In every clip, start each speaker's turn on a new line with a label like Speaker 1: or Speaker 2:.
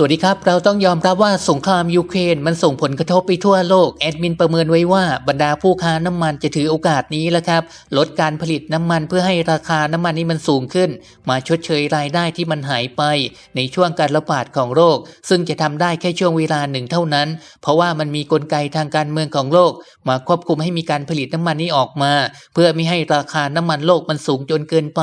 Speaker 1: สวัสดีครับ เราต้องยอมรับว่าสงครามยูเครนมันส่งผลกระทบไปทั่วโลก แอดมินประเมินไว้ว่าบรรดาผู้ค้าน้ำมันจะถือโอกาสนี้แหละครับ ลดการผลิตน้ำมันเพื่อให้ราคาน้ำมันนี้มันสูงขึ้น มาชดเชยรายได้ที่มันหายไป ในช่วงการระบาดของโรค ซึ่งจะทำได้แค่ช่วงเวลาหนึ่งเท่านั้น เพราะว่ามันมีกลไกทางการเมืองของโลก มาควบคุมให้มีการผลิตน้ำมันนี้ออกมา เพื่อไม่ให้ราคาน้ำมันโลกมันสูงจนเกินไป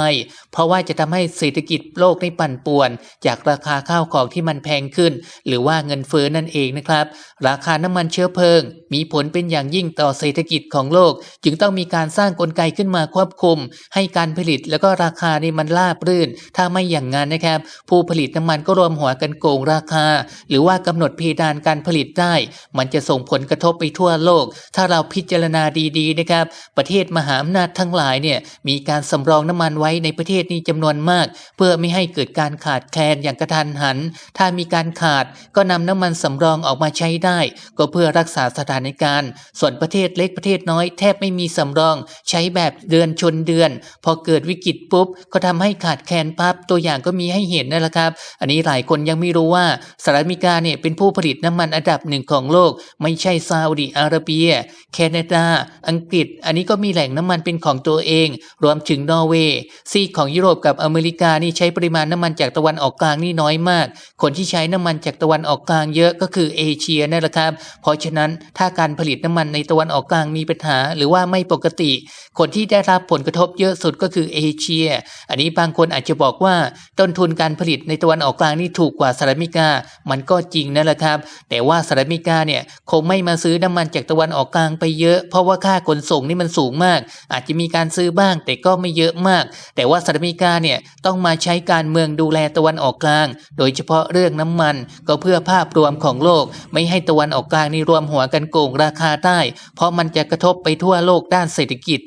Speaker 1: เพราะว่าจะทำให้เศรษฐกิจโลกในปั่นป่วน จากราคาข้าวของที่มันแพงขึ้น หรือว่าเงินเฟ้อนั่นเองนะครับ ราคาน้ำมันเชื้อเพลิง มีผลเป็นอย่างยิ่งต่อเศรษฐกิจของโลก จึงต้องมีการสร้างกลไกขึ้นมาควบคุม ให้การผลิตแล้วก็ราคานี่มันราบรื่น ถ้าไม่อย่างนั้นนะครับ ผู้ผลิตน้ำมันก็รวมหัวกันโกงราคา หรือว่ากำหนดเพดานการผลิตได้ มันจะส่งผลกระทบไปทั่วโลก ถ้าเราพิจารณาดีๆนะครับ ประเทศมหาอำนาจทั้งหลายเนี่ยมีการสำรองน้ำมันไว้ในประเทศนี้จำนวนมาก เพื่อไม่ให้เกิดการขาดแคลนอย่างกระทันหัน ถ้ามีการขาด ก็นำน้ำมันสำรองออกมาใช้ได้ ก็เพื่อรักษาสถานการณ์ ส่วนประเทศเล็กประเทศน้อยแทบไม่มีสำรอง ใช้แบบเดือนชนเดือน พอเกิดวิกฤตปุ๊บ ก็ทำให้ขาดแคลนปั๊บตัวอย่างก็มีให้เห็นนั่นแหละครับ อันนี้หลายคนยังไม่รู้ว่าสหรัฐอเมริกาเนี่ยเป็นผู้ผลิตน้ำมันอันดับหนึ่งของโลก ไม่ใช่ซาอุดิอาระเบีย แคนาดา อังกฤษ อันนี้ก็มีแหล่งน้ำมันเป็นของตัวเอง รวมถึงนอร์เวย์ซีของยุโรปกับอเมริกานี่ใช้ปริมาณน้ำมันจากตะวันออกกลางนี่น้อยมาก คนที่ใช้น้ำมันจากตะวันออกกลางเยอะก็คือเอเชียนั่นแหละครับ เพราะฉะนั้นถ้าการผลิตน้ำมันในตะวันออกกลางมีปัญหา หรือว่าไม่ปกติ คนที่ได้รับผลกระทบเยอะสุดก็คือเอเชีย อันนี้บางคนอาจจะบอกว่าต้นทุนการผลิตในตะวันออกกลางนี่ถูกกว่าสหรัฐอเมริกา มันก็จริงนั่นแหละครับ แต่ว่าสหรัฐอเมริกาเนี่ยคงไม่มาซื้อน้ำมันจากตะวันออกกลางไปเยอะ เพราะว่าค่าขนส่งนี่มันสูงมาก อาจจะมีการซื้อบ้างแต่ก็ไม่เยอะมาก แต่ว่าสหรัฐอเมริกาเนี่ยต้องมาใช้การเมืองดูแลตะวันออกกลาง โดยเฉพาะเรื่องน้ำมัน ก็เพื่อภาพรวมของโลก ไม่ให้ตะวันออกกลางนี่รวมหัวกันโกงราคาได้เพราะมันจะกระทบไปทั่วโลกด้านเศรษฐกิจ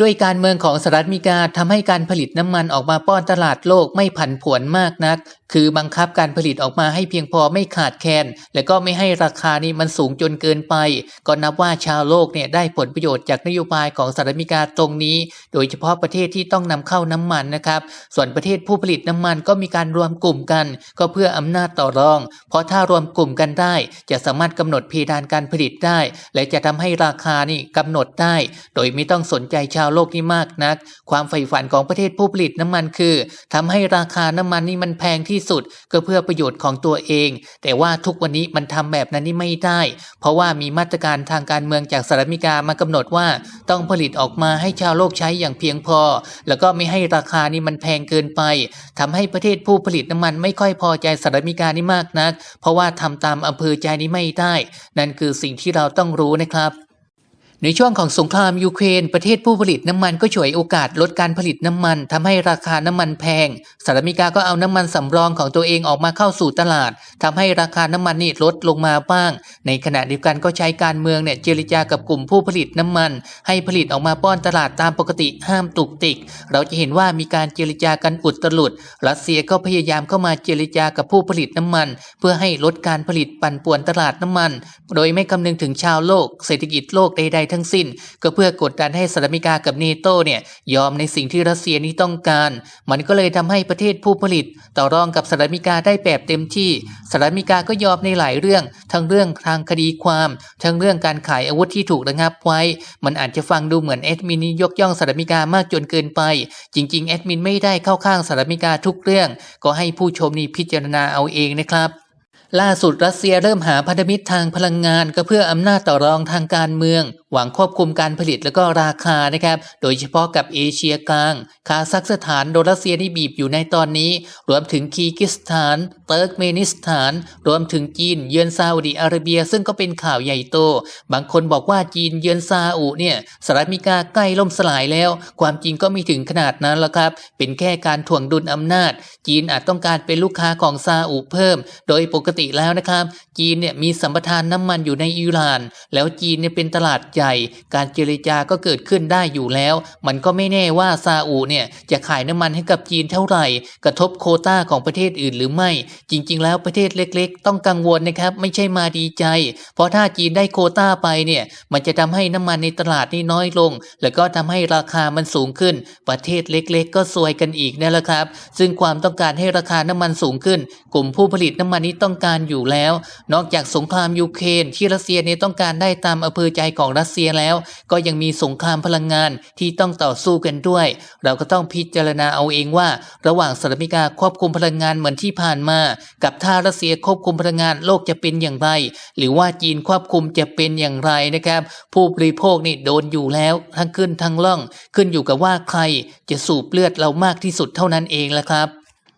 Speaker 1: ด้วยการเมืองของสหรัฐอเมริกาทำให้การผลิตน้ำมันออกมาป้อนตลาดโลกไม่ผันผวนมากนัก คือบังคับการผลิตออกมาให้เพียงพอไม่ขาดแคลนและก็ไม่ให้ราคานี้มันสูงจนเกินไป ก็นับว่าชาวโลกเนี่ยได้ผลประโยชน์จากนโยบายของสหรัฐอเมริกาตรงนี้ โดยเฉพาะประเทศที่ต้องนำเข้าน้ำมันนะครับ ส่วนประเทศผู้ผลิตน้ำมันก็มีการรวมกลุ่มกัน ก็เพื่ออำนาจต่อรอง เพราะถ้ารวมกลุ่มกันได้ จะสามารถกำหนดเพดานการผลิตได้ และจะทำให้ราคานี่กำหนดได้ โดยไม่ต้องสนใจชาวโลกนี่มากนัก ความใฝ่ฝันของประเทศผู้ผลิตน้ำมันคือทำให้ราคาน้ำมันนี่มันแพงที่ที่สุดก็เพื่อประโยชน์ของตัวเอง แต่ว่าทุกวันนี้มันทำแบบนั้นนี่ไม่ได้ เพราะว่ามีมาตรการทางการเมืองจากสหรัฐอเมริกามากำหนดว่าต้องผลิตออกมาให้ชาวโลกใช้อย่างเพียงพอ แล้วก็ไม่ให้ราคานี่มันแพงเกินไปทำให้ประเทศผู้ผลิตน้ำมันไม่ค่อยพอใจสหรัฐอเมริกานี่มากนัก เพราะว่าทำตามอำเภอใจนี้ไม่ได้ นั่นคือสิ่งที่เราต้องรู้นะครับ ในช่วงของสงครามยูเครนประเทศผู้ผลิตน้ำมันก็ฉวยโอกาสลดการผลิตน้ำมันทำให้ราคาน้ำมันแพงสหรัฐอเมริกาก็เอาน้ำมันสำรองของตัวเองออกมาเข้าสู่ตลาดทำให้ราคาน้ำมันนี่ลดลงมาบ้าง ในขณะเดียวกันก็ใช้การเมืองเนี่ยเจรจากับกลุ่มผู้ผลิตน้ำมัน ให้ผลิตออกมาป้อนตลาดตามปกติห้ามตุกติก เราจะเห็นว่ามีการเจรจากันอุดตลุด รัสเซียก็พยายามเข้ามาเจรจากับผู้ผลิตน้ำมัน เพื่อให้ลดการผลิตปั่นป่วนตลาดน้ำมัน โดยไม่คำนึงถึงชาวโลก เศรษฐกิจโลกใดๆทั้งสิ้น ก็เพื่อกดดันให้สหรัฐอเมริกากับเนโตเนี่ยยอมในสิ่งที่รัสเซียนี้ต้องการ มันก็เลยทำให้ประเทศผู้ผลิต ต่อรองกับสหรัฐอเมริกาได้แบบเต็มที่สหรัฐอเมริกาก็ยอมในหลายเรื่อง ทั้งเรื่องทางคดีความ ทั้งเรื่องการขายอาวุธที่ถูกระงับไว้ มันอาจจะฟังดูเหมือนแอดมินนี้ยกย่องสหรัฐอเมริกามากจนเกินไป จริง ๆ แอดมินไม่ได้เข้าข้างสหรัฐอเมริกาทุกเรื่อง ก็ให้ผู้ชมนี่พิจารณาเอาเองนะครับ ล่าสุดรัสเซียเริ่มหาพันธมิตรทางพลังงาน ก็เพื่ออำนาจต่อรองทางการเมือง หวังควบคุมการผลิตและก็ราคานะครับ โดยเฉพาะกับเอเชียกลาง คาซัคสถานโดนรัสเซียนี่บีบอยู่ในตอนนี้ รวมถึงคีกิสถาน เติร์กเมนิสถาน รวมถึงจีนเยือนซาอุดิอาระเบีย ซึ่งก็เป็นข่าวใหญ่โต บางคนบอกว่าจีนเยือนซาอุเนี่ยสหรัฐอเมริกาใกล้ล่มสลายแล้ว ความจริงก็ไม่ถึงขนาดนั้นแล้วครับ เป็นแค่การถ่วงดุลอำนาจ จีนอาจต้องการเป็นลูกค้าของซาอุเพิ่ม โดยปกติแล้วนะครับ จีนเนี่ยมีสัมปทานน้ำมันอยู่ในอิหร่าน แล้วจีนเนี่ยเป็นตลาดใหญ่ การเจรจาก็เกิดขึ้นได้อยู่แล้ว มันก็ไม่แน่ว่าซาอุเนี่ยจะขายน้ำมันให้กับจีนเท่าไหร่ กระทบโคต้าของประเทศอื่นหรือไม่ จริง ๆ แล้วประเทศเล็ก ๆ ต้องกังวลนะครับ ไม่ใช่มาดีใจ เพราะถ้าจีนได้โคต้าไปเนี่ยมันจะทำให้น้ำมันในตลาดนี่น้อยลง แล้วก็ทำให้ราคามันสูงขึ้น ประเทศเล็ก ๆ ก็ซวยกันอีกนั่นแหละครับ ซึ่งความต้องการให้ราคาน้ำมันสูงขึ้น กลุ่มผู้ผลิตน้ำมันนี้ต้องการอยู่แล้ว นอกจากสงครามยูเครนที่รัสเซียเนี่ยต้องการได้ตามอำเภอใจของรัสเซียแล้ว ก็ยังมีสงครามพลังงานที่ต้องต่อสู้กันด้วย เราก็ต้องพิจารณาเอาเองว่า ระหว่างสหรัฐอเมริกาควบคุมพลังงานเหมือนที่ผ่านมา กับถ้ารัสเซียควบคุมพลังงานโลกจะเป็นอย่างไร หรือว่าจีนควบคุมจะเป็นอย่างไรนะครับ ผู้บริโภคนี่โดนอยู่แล้วทั้งขึ้นทั้งล่อง ขึ้นอยู่กับว่าใครจะสูบเลือดเรามากที่สุดเท่านั้นเองแหละครับ